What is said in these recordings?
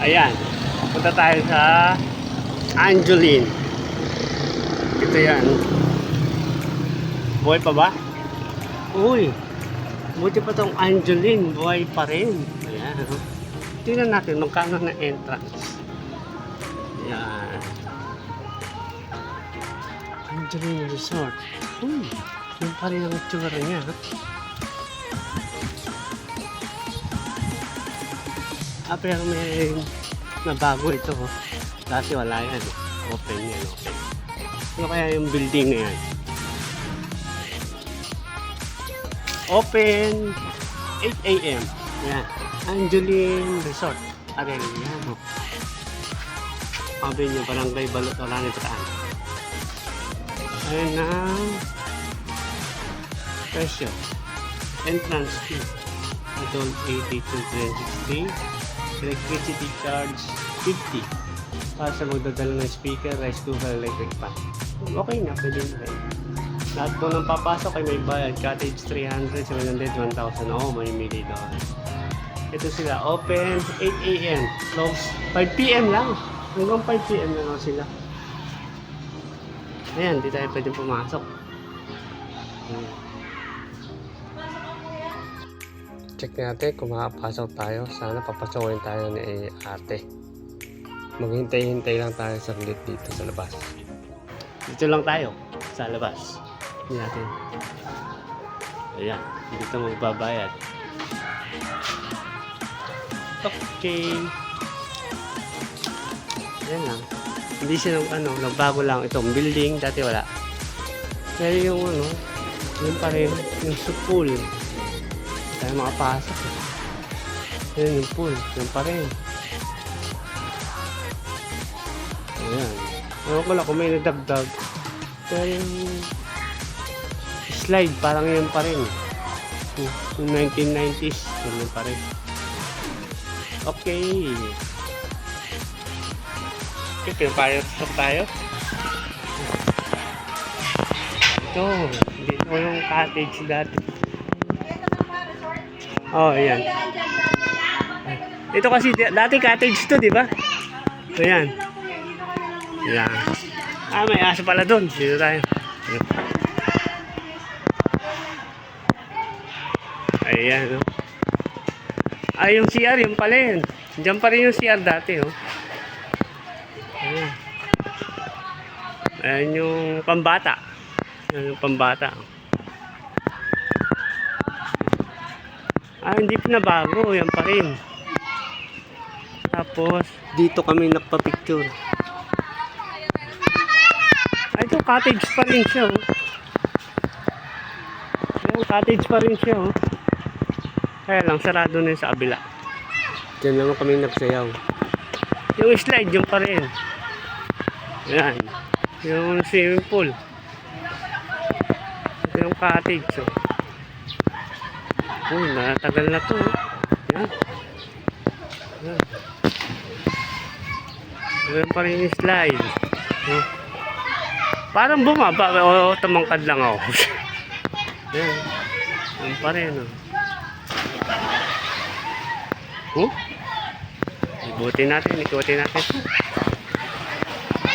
Ayan. Punta tayo sa Angeline. Ito yan. Buhay pa ba? Uy. Buti pa tong Angeline. Buhay pa rin. Ayan. Tingnan natin magkano na entrance. Ayan. Angeline Resort. Uy. Yung pa rin ang itsura niya. ha? Ah, pero may nabago ito. Dati wala yan. Open yan, open. Ano kaya yung building na yan? Open 8 a.m. Yan. Angeline Resort. Aray, yan. Oh. Niyo, barangay balot wala nito taan. Ayan na. Presyo. Entrance fee. Adult 80 to 23. Electricity charge 50. Para sa magdadala ng speaker, rice cooker, electric pan. Okay na, pwede na rin. Lahat po ng papasok ay may bayad. Cottage 300, 700, 1,000. Oo, may mili doon. Ito sila, open 8 a.m. Close 5 p.m. lang. Hanggang 5 p.m. na lang sila. Ayan, di tayo pwede pumasok. Hmm. Check natin kung makapasok tayo. Sana papasokin tayo ni ate. Maghintay-hintay lang tayo saglit dito sa labas. Dito lang tayo sa labas. Hindi natin. Ayan, dito magbabayad. Okay. Ayan lang. Hindi siya nang ano, nagbago lang itong building. Dati wala. Pero yung ano, yun pa rin, yung sa pool. Tayo makapasok. eh. Ayan yung pool, yun pa rin. Ayan. Ewan ko lang kung may nadagdag. Pero yung slide, parang yun pa rin. Yung yung 1990s, yun pa rin. Okay. Okay, pinapayot tayo. Ito, dito yung cottage dati. Oh, ayan. Ito kasi dati cottage to, di ba? So, yan. Yan. Ah, may aso pala doon. Dito tayo. Ayan, oh. Ay, yung CR, yung pala yun. Diyan pa rin yung CR dati, oh. Ayan. Ayan yung pambata. Ayan yung pambata. Ah, hindi pinabago. Yan pa rin. Tapos, dito kami nagpa-picture. Ay, ito cottage pa rin siya, oh. Ayan, cottage pa rin siya, oh. Kaya lang, sarado na sa kabila. Diyan naman kami nagsayaw. Yung slide, yung pa rin. Ayan. Yung swimming pool. Ito yung cottage, oh. Uy, natagal na to. oh. Yan. Yan. Yan pa rin yung slide. Oh. Parang bumaba. O, tumangkad lang ako. Yan. Yan pa rin. Oh. Oh? Ikutin natin, ikutin natin.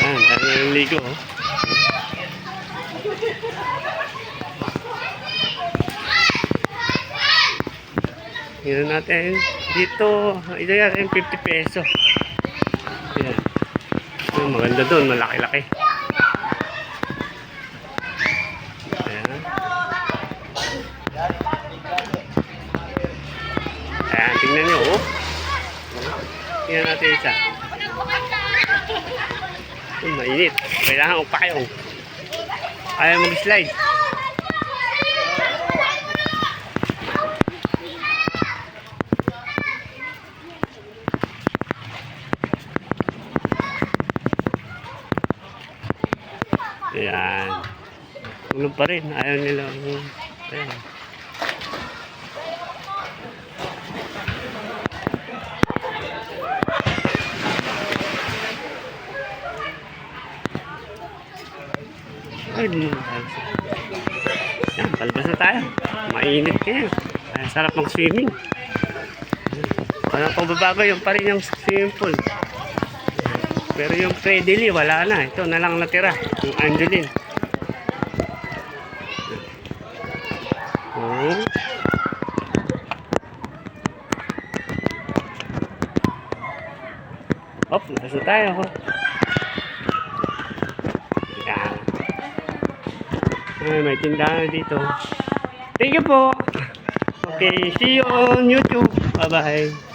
Yan, dami yung ligo. Oh. Yun natin. Dito, ito yan, yung 50 peso. Yan. Yung maganda doon, malaki-laki. Ayan. Ayan, tingnan nyo, oh. Tingnan natin isa. Oh, mainit. Kailangan upayong. Ayaw mag-slide. Ayan. Tulog pa rin. Ayaw nila. Ayan. Ay, lumabas. Yan, palabas na tayo. Mainit kayo. Ay, sarap mag swimming. Walang pagbabago yung pa yung swimming pool. Pero yung Credily, wala na. Ito na lang natira. Yung Angeline. Oh. Op, nasa tayo. Yan. Ay, may tindahan dito. Thank you po. Okay, see you on YouTube. Bye-bye.